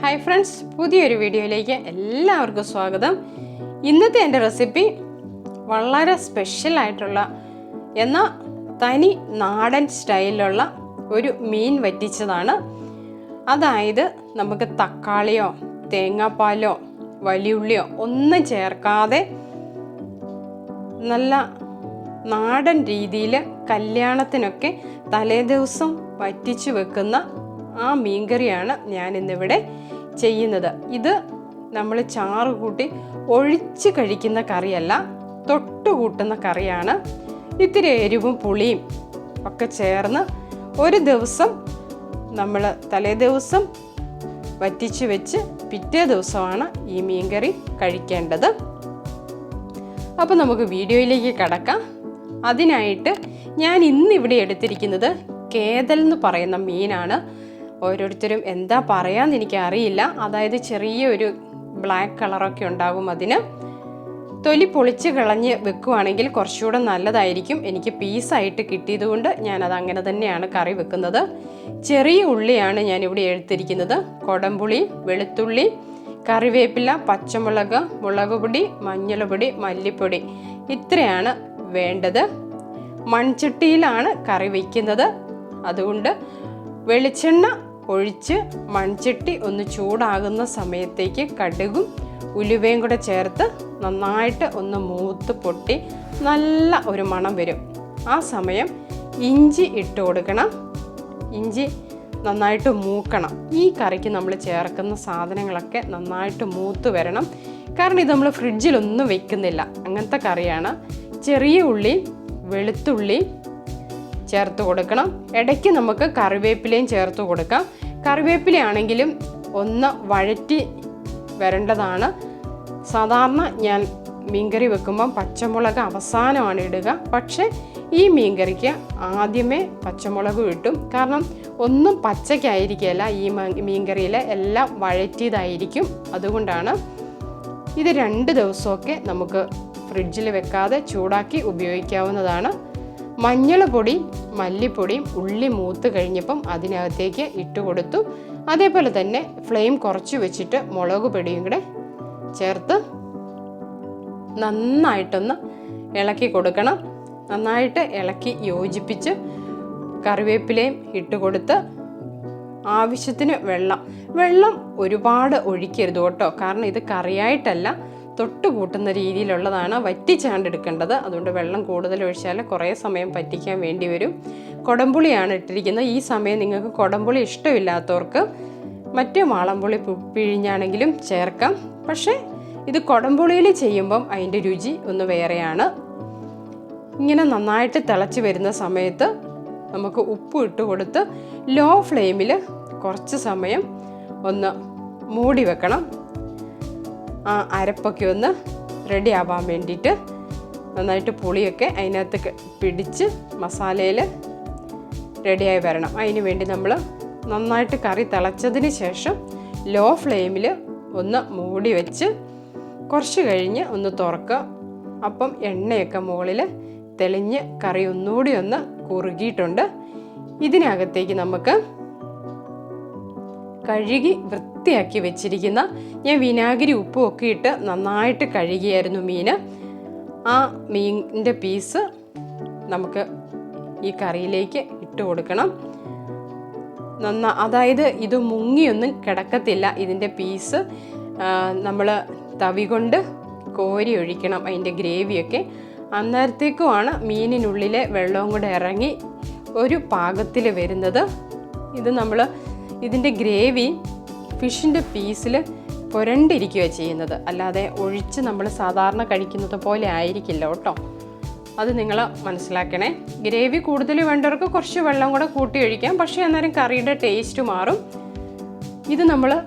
Hi friends പുതിയൊരു വീഡിയോയിലേക്ക് എല്ലാവർക്കും സ്വാഗതം. ഇന്നത്തെ എന്റെ റെസിപ്പി വളരെ സ്പെഷ്യൽ ആയിട്ടുള്ള എന്നാൽ തനി നാടൻ സ്റ്റൈലിലുള്ള ഒരു മീൻ വറ്റിച്ചതാണ്. അതായത് നമുക്ക് തക്കാളിയോ തേങ്ങാപ്പാലോ വലിയുള്ളിയോ ഒന്നും ചേർക്കാതെ നല്ല നാടൻ രീതിയിൽ കല്യാണത്തിനൊക്കെ തലേദിവസം വറ്റിച്ചു വെക്കുന്ന ആ മീൻകറിയാണ് ഞാൻ ഇന്നിവിടെ ചെയ്യുന്നത്. ഇത് നമ്മൾ ചാറ് കൂട്ടി ഒഴിച്ച് കഴിക്കുന്ന കറിയല്ല തൊട്ട് കൂട്ടുന്ന കറിയാണ്. ഇത്തിരി എരിവും പുളിയും ഒക്കെ ചേർന്ന് ഒരു ദിവസം നമ്മൾ തലേ ദിവസം വറ്റിച്ച് വെച്ച് പിറ്റേ ദിവസമാണ് ഈ മീൻകറി കഴിക്കേണ്ടത്. അപ്പോൾ നമുക്ക് വീഡിയോയിലേക്ക് കടക്കാം. അതിനായിട്ട് ഞാൻ ഇന്ന് ഇവിടെ എടുത്തിരിക്കുന്നത് കേതൽ എന്ന് പറയുന്ന മീനാണ്. ഓരോരുത്തരും എന്താ പറയാന്ന് എനിക്ക് അറിയില്ല അതായത് ചെറിയൊരു ബ്ലാക്ക് കളറൊക്കെ ഉണ്ടാകും അതിന്. തൊലി പൊളിച്ച് കളഞ്ഞ് വെക്കുവാണെങ്കിൽ കുറച്ചുകൂടെ നല്ലതായിരിക്കും. എനിക്ക് പീസായിട്ട് കിട്ടിയതുകൊണ്ട് ഞാനത് അങ്ങനെ തന്നെയാണ് കറി വെക്കുന്നത്. ചെറിയ ഉള്ളിയാണ് ഞാൻ ഇവിടെ എടുത്തിരിക്കുന്നത്. കൊടംപുളി വെളുത്തുള്ളി കറിവേപ്പില പച്ചമുളക് മുളക് പൊടി മഞ്ഞൾപ്പൊടി മല്ലിപ്പൊടി. ഇത്രയാണ് വേണ്ടത്. മൺചട്ടിയിലാണ് കറി വയ്ക്കുന്നത് അതുകൊണ്ട് വെളിച്ചെണ്ണ ഒഴിച്ച് മൺചട്ടി ഒന്ന് ചൂടാകുന്ന സമയത്തേക്ക് കടുകും ഉലുവയും കൂടെ ചേർത്ത് നന്നായിട്ട് ഒന്ന് മൂത്ത് പൊട്ടി നല്ല ഒരു മണം വരും. ആ സമയം ഇഞ്ചി ഇട്ട് കൊടുക്കണം. ഇഞ്ചി നന്നായിട്ട് മൂക്കണം. ഈ കറിക്ക് നമ്മൾ ചേർക്കുന്ന സാധനങ്ങളൊക്കെ നന്നായിട്ട് മൂത്ത് വരണം. കാരണം ഇത് നമ്മൾ ഫ്രിഡ്ജിലൊന്നും വെക്കുന്നില്ല. അങ്ങനത്തെ കറിയാണ്. ചെറിയ ഉള്ളി വെളുത്തുള്ളി ചേർത്ത് കൊടുക്കണം. ഇടയ്ക്ക് നമുക്ക് കറിവേപ്പിലയും ചേർത്ത് കൊടുക്കാം. കറിവേപ്പിലയാണെങ്കിലും ഒന്ന് വഴറ്റി വരേണ്ടതാണ്. സാധാരണ ഞാൻ മീൻകറി വെക്കുമ്പം പച്ചമുളക് അവസാനമാണ് ഇടുക. പക്ഷേ ഈ മീൻകറിക്ക് ആദ്യമേ പച്ചമുളക് ഇട്ടും. കാരണം ഒന്നും പച്ചയ്ക്കായിരിക്കുകയല്ല ഈ മീൻകറിയിൽ എല്ലാം വഴറ്റിയതായിരിക്കും. അതുകൊണ്ടാണ് ഇത് രണ്ട് ദിവസമൊക്കെ നമുക്ക് ഫ്രിഡ്ജിൽ വെക്കാതെ ചൂടാക്കി ഉപയോഗിക്കാവുന്നതാണ്. മഞ്ഞൾ പൊടി മല്ലിപ്പൊടിയും ഉള്ളി മൂത്ത് കഴിഞ്ഞപ്പം അതിനകത്തേക്ക് ഇട്ട് കൊടുത്തു. അതേപോലെ തന്നെ ഫ്ലെയിം കുറച്ച് വെച്ചിട്ട് മുളക് പൊടിയും കൂടെ ചേർത്ത് നന്നായിട്ടൊന്ന് ഇളക്കി കൊടുക്കണം. നന്നായിട്ട് ഇളക്കി യോജിപ്പിച്ച് കറിവേപ്പിലയും ഇട്ട് കൊടുത്ത് ആവശ്യത്തിന് വെള്ളം. വെള്ളം ഒരുപാട് ഒഴിക്കരുത് കേട്ടോ. കാരണം ഇത് കറിയായിട്ടല്ല. തൊട്ട് കൂട്ടുന്ന രീതിയിലുള്ളതാണ് വറ്റിച്ചാണ്ടെടുക്കേണ്ടത് അതുകൊണ്ട് വെള്ളം കൂടുതൽ ഒഴിച്ചാൽ കുറേ സമയം പറ്റിക്കാൻ വേണ്ടി വരും. കൊടംപുളിയാണ് ഇട്ടിരിക്കുന്നത്. ഈ സമയം നിങ്ങൾക്ക് കൊടംപുളി ഇഷ്ടമില്ലാത്തവർക്ക് മറ്റു മാളംപുളി പിഴിഞ്ഞാണെങ്കിലും ചേർക്കാം. പക്ഷേ ഇത് കൊടംപുളിയിൽ ചെയ്യുമ്പം അതിന്റെ രുചി ഒന്ന് വേറെയാണ്. ഇങ്ങനെ നന്നായിട്ട് തിളച്ച് വരുന്ന സമയത്ത് നമുക്ക് ഉപ്പ് ഇട്ട് കൊടുത്ത് ലോ ഫ്ലെയിമിൽ കുറച്ച് സമയം ഒന്ന് മൂടി വെക്കണം. ആ അരപ്പൊക്കെ ഒന്ന് റെഡി ആവാൻ വേണ്ടിയിട്ട് നന്നായിട്ട് പുളിയൊക്കെ അതിനകത്ത് പിടിച്ച് മസാലയിൽ റെഡിയായി വരണം. അതിന് വേണ്ടി നമ്മൾ നന്നായിട്ട് കറി തിളച്ചതിന് ശേഷം ലോ ഫ്ലെയിമിൽ ഒന്ന് മൂടി വെച്ച് കുറച്ച് കഴിഞ്ഞ് ഒന്ന് തുറക്കുക. അപ്പം എണ്ണയൊക്കെ മുകളിൽ തെളിഞ്ഞ് കറി ഒന്നുകൂടി ഒന്ന് കുറുകിയിട്ടുണ്ട്. ഇതിനകത്തേക്ക് നമുക്ക് കഴുകി വൃത്തിയാക്കി വെച്ചിരിക്കുന്ന ഞാൻ വിനാഗിരി ഉപ്പും ഒക്കെ ഇട്ട് നന്നായിട്ട് കഴുകിയായിരുന്നു മീൻ ആ മീനിന്റെ പീസ് നമുക്ക് ഈ കറിയിലേക്ക് ഇട്ട് കൊടുക്കണം. നന്ന അതായത് ഇത് മുങ്ങിയൊന്നും കിടക്കത്തില്ല ഇതിന്റെ പീസ്. നമ്മൾ തവി കൊണ്ട് കോരി ഒഴിക്കണം അതിന്റെ ഗ്രേവിയൊക്കെ. അന്നേരത്തേക്കുമാണ് മീനിനുള്ളിലെ വെള്ളവും കൂടെ ഇറങ്ങി ഒരു പാകത്തിൽ വരുന്നത്. ഇത് നമ്മൾ ഇതിന്റെ ഗ്രേവി ഫിഷിന്റെ പീസിൽ പുരണ്ടിരിക്കുകയാണ് ചെയ്യുന്നത്. അല്ലാതെ ഒഴിച്ച് നമ്മൾ സാധാരണ കഴിക്കുന്നത് പോലെ ആയിരിക്കില്ല കേട്ടോ. അത് നിങ്ങൾ മനസ്സിലാക്കണേ. ഗ്രേവി കൂടുതൽ വേണ്ടവർക്ക് കുറച്ച് വെള്ളം കൂടെ കൂട്ടി ഒഴിക്കാം. പക്ഷേ അന്നേരം കറിയുടെ ടേസ്റ്റ് മാറും. ഇത് നമ്മൾ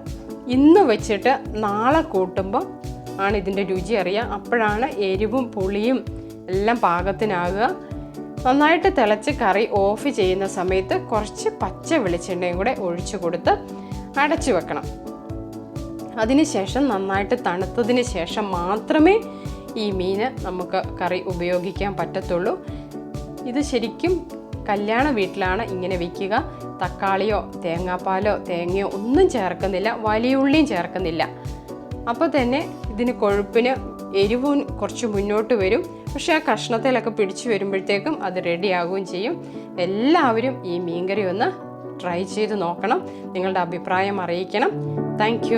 ഇന്ന് വെച്ചിട്ട് നാളെ കൂട്ടുമ്പോൾ ആണ് ഇതിന്റെ രുചി അറിയുക. അപ്പോഴാണ് എരിവും പുളിയും എല്ലാം പാകത്തിനാകുക. നന്നായിട്ട് തിളച്ച് കറി ഓഫ് ചെയ്യുന്ന സമയത്ത് കുറച്ച് പച്ച വെളിച്ചെണ്ണയും കൂടെ ഒഴിച്ചു കൊടുത്ത് അടച്ചു വെക്കണം. അതിനുശേഷം നന്നായിട്ട് തണുത്തതിന് ശേഷം മാത്രമേ ഈ മീൻ നമുക്ക് കറി ഉപയോഗിക്കാൻ പറ്റത്തുള്ളൂ. ഇത് ശരിക്കും കല്യാണ വീട്ടിലാണ് ഇങ്ങനെ വയ്ക്കുക തക്കാളിയോ തേങ്ങാപ്പാലോ തേങ്ങയോ ഒന്നും ചേർക്കുന്നില്ല. വലിയ ഉള്ളിയും ചേർക്കുന്നില്ല. അപ്പോൾ തന്നെ ഇതിന് കൊഴുപ്പിന് എരിവും കുറച്ച് മുന്നോട്ട് വരും. പക്ഷേ ആ കഷ്ണത്തിലൊക്കെ പിടിച്ചു വരുമ്പോഴത്തേക്കും അത് റെഡിയാവുകയും ചെയ്യും. എല്ലാവരും ഈ മീൻകറി ഒന്ന് ട്രൈ ചെയ്ത് നോക്കണം. നിങ്ങളുടെ അഭിപ്രായം അറിയിക്കണം. താങ്ക്